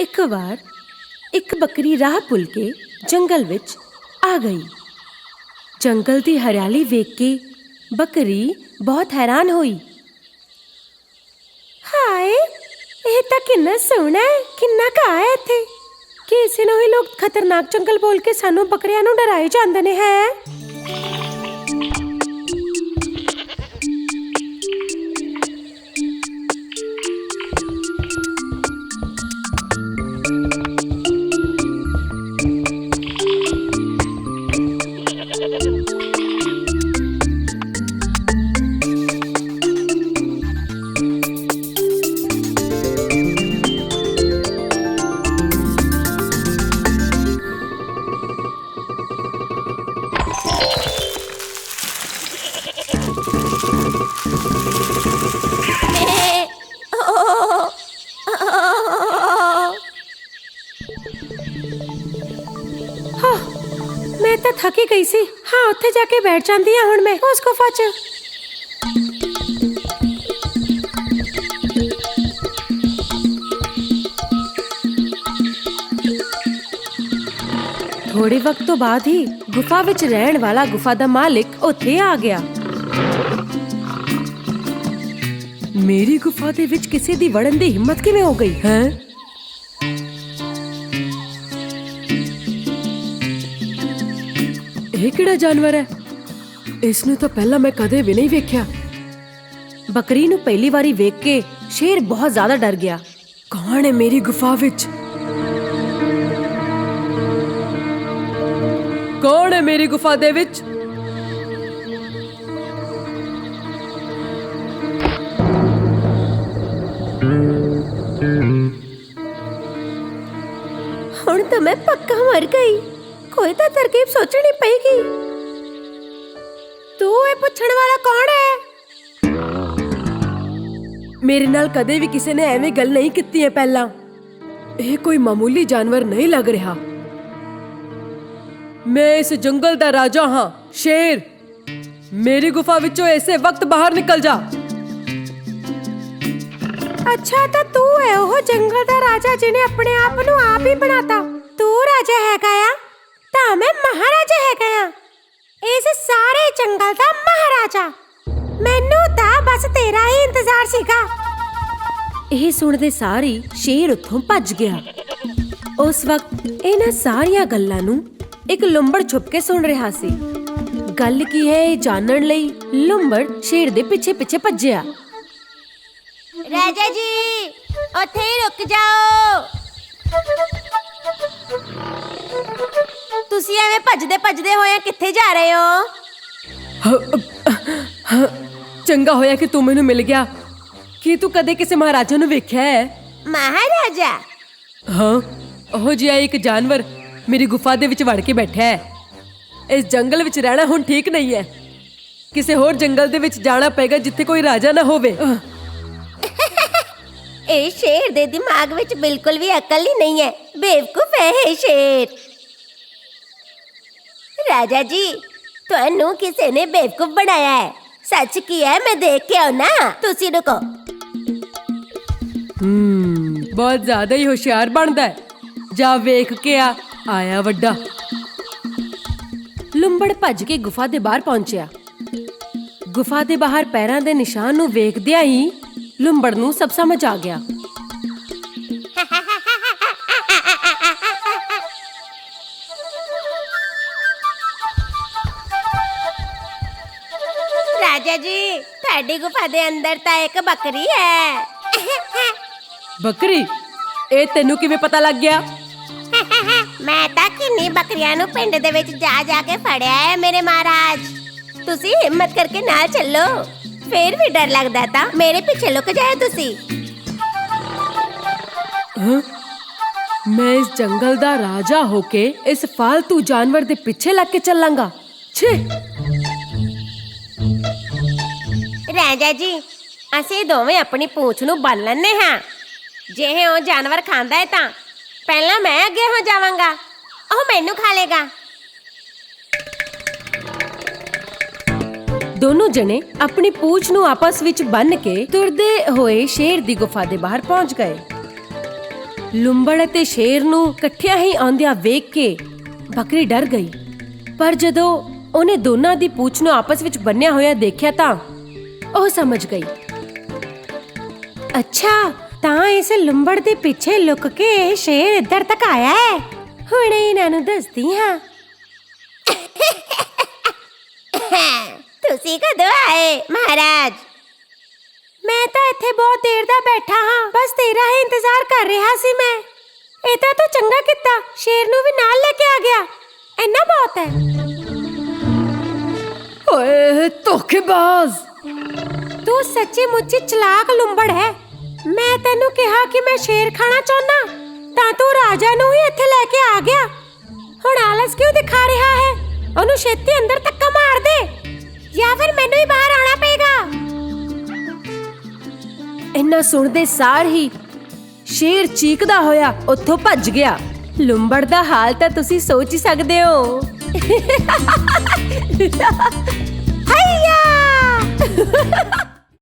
ਇੱਕ ਵਾਰ ਇੱਕ ਬੱਕਰੀ ਰਾਹ ਭੁੱਲ ਕੇ ਜੰਗਲ ਵਿੱਚ ਆ ਗਈ। ਜੰਗਲ ਦੀ ਹਰਿਆਲੀ ਵੇਖ ਕੇ ਬੱਕਰੀ ਬਹੁਤ ਹੈਰਾਨ ਹੋਈ। ਹਾਏ, ਇਹ ਤਾਂ ਕਿੰਨਾ ਸੋਹਣਾ ਹੈ, ਕਿੰਨਾ ਘਾਹ ਹੈ ਇੱਥੇ। ਕਿਸੇ ਨੂੰ ਹੀ ਲੋਕ ਖਤਰਨਾਕ ਜੰਗਲ ਬੋਲ ਕੇ ਸਾਨੂੰ ਬੱਕਰੀਆਂ ਨੂੰ ਡਰਾਏ ਜਾਂਦੇ ਨੇ, ਹੈ? ਹਾਂ ਮੈਂ ਤਾਂ ਥੱਕੀ ਗਈ ਸੀ ਹਾਂ ਉੱਥੇ ਜਾ ਕੇ ਬੈਠ ਜਾਂਦੀ ਹਾਂ ਹੁਣ ਮੈਂ ਉਸ ਗੁਫਾ 'ਚ ਥੋੜੇ ਵਕਤ ਤੋਂ ਬਾਅਦ ਹੀ ਗੁਫਾ ਵਿੱਚ ਰਹਿਣ ਵਾਲਾ ਗੁਫਾ ਦਾ ਮਾਲਿਕ ਉੱਥੇ ਆ ਗਿਆ ਮੇਰੀ ਗੁਫਾ ਦੇ ਵਿੱਚ ਕਿਸੇ ਦੀ ਵੜਨ ਦੀ ਹਿੰਮਤ ਕਿਵੇਂ ਹੋ ਗਈ, ਹੈ? ਇਹ ਕਿਹੜਾ ਜਾਨਵਰ ਹੈ? ਇਸ ਨੂੰ ਤਾਂ ਪਹਿਲਾਂ ਮੈਂ ਕਦੇ ਵੀ ਨਹੀਂ ਵੇਖਿਆ। ਬੱਕਰੀ ਨੂੰ ਪਹਿਲੀ ਵਾਰੀ ਵੇਖ ਕੇ ਸ਼ੇਰ ਬਹੁਤ ਜ਼ਿਆਦਾ ਡਰ ਗਿਆ। ਕੌਣ ਹੈ ਮੇਰੀ ਗੁਫਾ ਵਿੱਚ? ਕੌਣ ਹੈ ਮੇਰੀ ਗੁਫਾ ਦੇ ਵਿੱਚ? ਪੱਕਾ ਮਰ ਗਈ। ਕੋਈ ਤਾਂ ਤਰਕੀਬ ਸੋਚਣੀ ਪਏਗੀ। ਤੂੰ ਇਹ ਪੁੱਛਣ ਵਾਲਾ ਕੌਣ ਹੈ? ਮੇਰੇ ਨਾਲ ਕਦੇ ਵੀ ਕਿਸੇ ਨੇ ਐਵੇਂ ਗੱਲ ਨਹੀਂ ਕੀਤੀ ਹੈ ਪਹਿਲਾਂ। ਇਹ ਕੋਈ ਮਾਮੂਲੀ ਜਾਨਵਰ ਨਹੀਂ ਲੱਗ ਰਿਹਾ। ਮੈਂ ਇਸ ਜੰਗਲ ਦਾ ਰਾਜਾ ਹਾਂ ਸ਼ੇਰ। ਮੇਰੀ ਗੁਫਾ ਵਿੱਚੋਂ ਐਸੇ ਵਕਤ ਬਾਹਰ ਨਿਕਲ ਜਾ। ਅੱਛਾ ਤਾਂ ਤੂੰ ਹੈ ਉਹ ਜੰਗਲ ਦਾ ਰਾਜਾ ਜਿਹਨੇ ਆਪਣੇ ਆਪ ਨੂੰ ਆਪ ਹੀ ਬਣਾਤਾ। ਤੂੰ ਰਾਜਾ ਹੈਗਾ ਆ, ਤਾਂ ਮੈਂ ਮਹਾਰਾਜਾ ਹੈਗਾ ਆ। ਇਸ ਸਾਰੇ ਜੰਗਲ ਦਾ ਮਹਾਰਾਜਾ। ਮੈਨੂੰ ਤਾਂ ਬਸ ਤੇਰਾ ਹੀ ਇੰਤਜ਼ਾਰ ਸੀਗਾ। ਇਹ ਸੁਣਦੇ ਸਾਰੀ ਸ਼ੇਰ ਉੱਥੋਂ ਭੱਜ ਗਿਆ। ਉਸ ਵਕਤ ਇਹਨਾਂ ਸਾਰੀਆਂ ਗੱਲਾਂ ਨੂੰ ਇੱਕ ਲੰਬੜ ਛੁਪ ਕੇ ਸੁਣ ਰਿਹਾ ਸੀ। ਗੱਲ ਕੀ ਹੈ ਇਹ ਜਾਣਨ ਲਈ ਲੰਬੜ ਸ਼ੇਰ ਦੇ ਪਿੱਛੇ ਪਿੱਛੇ ਭੱਜਿਆ। ਰਾਜਾ ਜੀ, ਉੱਥੇ ਹੀ ਰੁਕ ਜਾਓ। ਤੁਸੀਂ ਐਵੇਂ ਭੱਜਦੇ ਭੱਜਦੇ ਹੋਏ ਕਿੱਥੇ ਜਾ ਰਹੇ ਹੋ? ਚੰਗਾ ਹੋਇਆ ਕਿ ਤੂੰ ਮੈਨੂੰ ਮਿਲ ਗਿਆ। ਕੀ ਤੂੰ ਕਦੇ ਕਿਸੇ ਮਹਾਰਾਜਾ ਨੂੰ ਵੇਖਿਆ ਹੈ? ਮਹਾਰਾਜਾ? ਹਾਂ ਉਹ ਜਿਹਾ ਇੱਕ ਜਾਨਵਰ ਮੇਰੀ ਗੁਫਾ ਦੇ ਵਿੱਚ ਵੜ ਕੇ ਬੈਠਾ ਹੈ। ਇਸ ਜੰਗਲ ਵਿੱਚ ਰਹਿਣਾ ਹੁਣ ਠੀਕ ਨਹੀਂ ਹੈ। ਕਿਸੇ ਹੋਰ ਜੰਗਲ ਦੇ ਵਿੱਚ ਜਾਣਾ ਪਏਗਾ ਜਿੱਥੇ ਕੋਈ ਰਾਜਾ ਨਾ ਹੋਵੇ। ਇਹ ਸ਼ੇਰ ਦੇ ਦਿਮਾਗ ਵਿੱਚ ਬਿਲਕੁਲ ਵੀ ਅਕਲ ਹੀ ਨਹੀਂ ਹੈ। ਬੇਵਕੂਫ ਹੈ ਇਹ ਸ਼ੇਰ। ਰਾਜਾ ਜੀ, ਤੁਹਾਨੂੰ ਕਿਸੇ ਨੇ ਬੇਵਕੂਫ ਬਣਾਇਆ ਹੈ। ਸੱਚ ਕੀ ਹੈ, ਮੈਂ ਦੇਖ ਕੇ ਆਉਣਾ ਤੁਸੀਂ ਰੁਕੋ। ਹਮ ਬਹੁਤ ਜ਼ਿਆਦਾ ਹੀ ਹੁਸ਼ਿਆਰ ਬਣਦਾ ਹੈ। ਜਾ ਵੇਖ ਕੇ ਆ, ਆਇਆ ਵੱਡਾ। ਲੰਬੜ ਭੱਜ ਕੇ ਗੁਫਾ ਦੇ ਬਾਹਰ ਪਹੁੰਚਿਆ। ਗੁਫਾ ਦੇ ਬਾਹਰ ਪੈਰਾਂ ਦੇ ਨਿਸ਼ਾਨ ਨੂੰ ਵੇਖਦਿਆਂ ਹੀ ਲੰਬੜ ਨੂੰ ਸਭ ਸਮਝ ਆ ਗਿਆ। ਰਾਜਾ ਜੀ ਤੁਹਾਡੀ ਗੁਫਾ ਦੇ ਅੰਦਰ ਤਾਂ ਇੱਕ ਬੱਕਰੀ ਹੈ। ਬੱਕਰੀ? ਇਹ ਤੈਨੂੰ ਕਿਵੇਂ ਪਤਾ ਲੱਗ ਗਿਆ? ਮੈਂ ਤਾਂ ਕਿੰਨੀ ਬੱਕਰੀਆਂ ਨੂੰ ਪਿੰਡ ਦੇ ਵਿੱਚ ਜਾ ਜਾ ਕੇ ਫੜਿਆ ਹੈ ਮੇਰੇ ਮਹਾਰਾਜ। ਤੁਸੀਂ ਹਿੰਮਤ ਕਰਕੇ ਨਾਲ ਚੱਲੋ। ਫੇਰ ਵੀ ਡਰ ਲੱਗਦਾ ਤਾਂ। ਮੇਰੇ ਪਿੱਛੇ ਲੁਕ ਜਾਏ ਤੁਸੀਂ। ਹਾਂ? ਮੈਂ ਇਸ ਜੰਗਲ ਦਾ ਰਾਜਾ ਹੋ ਕੇ ਇਸ ਫਾਲਤੂ ਜਾਨਵਰ ਦੇ ਪਿੱਛੇ ਲੱਗ ਕੇ ਚੱਲਾਂਗਾ। ਛੇ! ਰਾਜਾ ਜੀ ਅਸੀਂ ਦੋਵੇਂ ਆਪਣੀ ਪੂੰਛ ਨੂੰ ਬੰਨ ਲੈਨੇ ਹਾਂ। ਜੇ ਉਹ ਜਾਨਵਰ ਖਾਂਦਾ ਹੈ ਤਾਂ ਪਹਿਲਾਂ ਮੈਂ ਅੱਗੇ ਹੋ ਜਾਵਾਂਗਾ। ਉਹ ਮੈਨੂੰ ਖਾ ਲੇਗਾ। ਦੋਨੋਂ ਜਣੇ ਆਪਣੀ ਪੂਛ ਨੂੰ ਆਪਸ ਵਿੱਚ ਬੰਨ ਕੇ ਤੁਰਦੇ ਹੋਏ ਸ਼ੇਰ ਦੀ ਗੁਫਾ ਦੇ ਬਾਹਰ ਪਹੁੰਚ ਗਏ। ਲੁੰਬੜ ਅਤੇ ਸ਼ੇਰ ਨੂੰ ਇਕੱਠਿਆਂ ਹੀ ਆਉਂਦਿਆਂ ਵੇਖ ਕੇ ਬੱਕਰੀ ਡਰ ਗਈ। ਪਰ ਜਦੋਂ ਉਹਨੇ ਦੋਨਾਂ ਦੀ ਪੂਛ ਨੂੰ ਆਪਸ ਵਿੱਚ ਬੰਨਿਆ ਹੋਇਆ ਦੇਖਿਆ ਤਾਂ ਉਹ ਸਮਝ ਗਈ। ਅੱਛਾ ਤਾਂ ਇਸ ਲੰਬੜ ਦੇ ਪਿੱਛੇ ਲੁਕ ਕੇ ਇਹ ਸ਼ੇਰ ਇੱਧਰ ਤੱਕ ਆਇਆ ਹੈ। ਹੁਣ ਇਹਨਾਂ ਨੂੰ ਦੱਸਦੀ ਹਾਂ। ਤੁਸੀਂ ਕਦੋਂ ਆਏ ਮਹਾਰਾਜ? ਮੈਂ ਤਾਂ ਇੱਥੇ ਬਹੁਤ ਦੇਰ ਦਾ ਬੈਠਾ ਹਾਂ। ਬਸ ਤੇਰਾ ਹੀ ਇੰਤਜ਼ਾਰ ਕਰ ਰਿਹਾ ਸੀ ਮੈਂ। ਇਹ ਤਾਂ ਤੂੰ ਚੰਗਾ ਕੀਤਾ। ਸ਼ੇਰ ਨੂੰ ਵੀ ਨਾਲ ਲੈ ਕੇ ਆ ਗਿਆ। ਇੰਨਾ ਬਹੁਤ ਹੈ। ਓਏ ਧੋਖੇਬਾਜ਼! ਤੂੰ ਸੱਚੀ ਮੁੱਚੀ ਚਲਾਕ ਲੁੰਬੜ ਹੈ। ਮੈਂ ਤੈਨੂੰ ਕਿਹਾ ਕਿ ਮੈਂ ਸ਼ੇਰ ਖਾਣਾ ਚਾਹੁੰਦਾ, ਤਾਂ ਤੂੰ ਰਾਜਾ ਨੂੰ ਹੀ ਇੱਥੇ ਲੈ ਕੇ ਆ ਗਿਆ। ਹੁਣ ਆਲਸ ਕਿਉਂ ਦਿਖਾ ਰਿਹਾ ਹੈ? ਉਹਨੂੰ ਛੇਤੀ ਅੰਦਰ ਧੱਕਾ ਮਾਰ ਦੇ। ਜਾਂ ਫਿਰ ਮੈਨੂੰ ਹੀ ਬਾਹਰ ਆਉਣਾ ਪਏਗਾ। ਇੰਨਾ ਸੁਣਦੇ ਸਾਰ ਹੀ ਸ਼ੇਰ ਚੀਕਦਾ ਹੋਇਆ ਉੱਥੋਂ ਭੱਜ ਗਿਆ। ਲੁੰਬੜ ਦਾ ਹਾਲ ਤਾਂ ਤੁਸੀਂ ਸੋਚ ਹੀ ਸਕਦੇ ਹੋ। ਹਈਆ!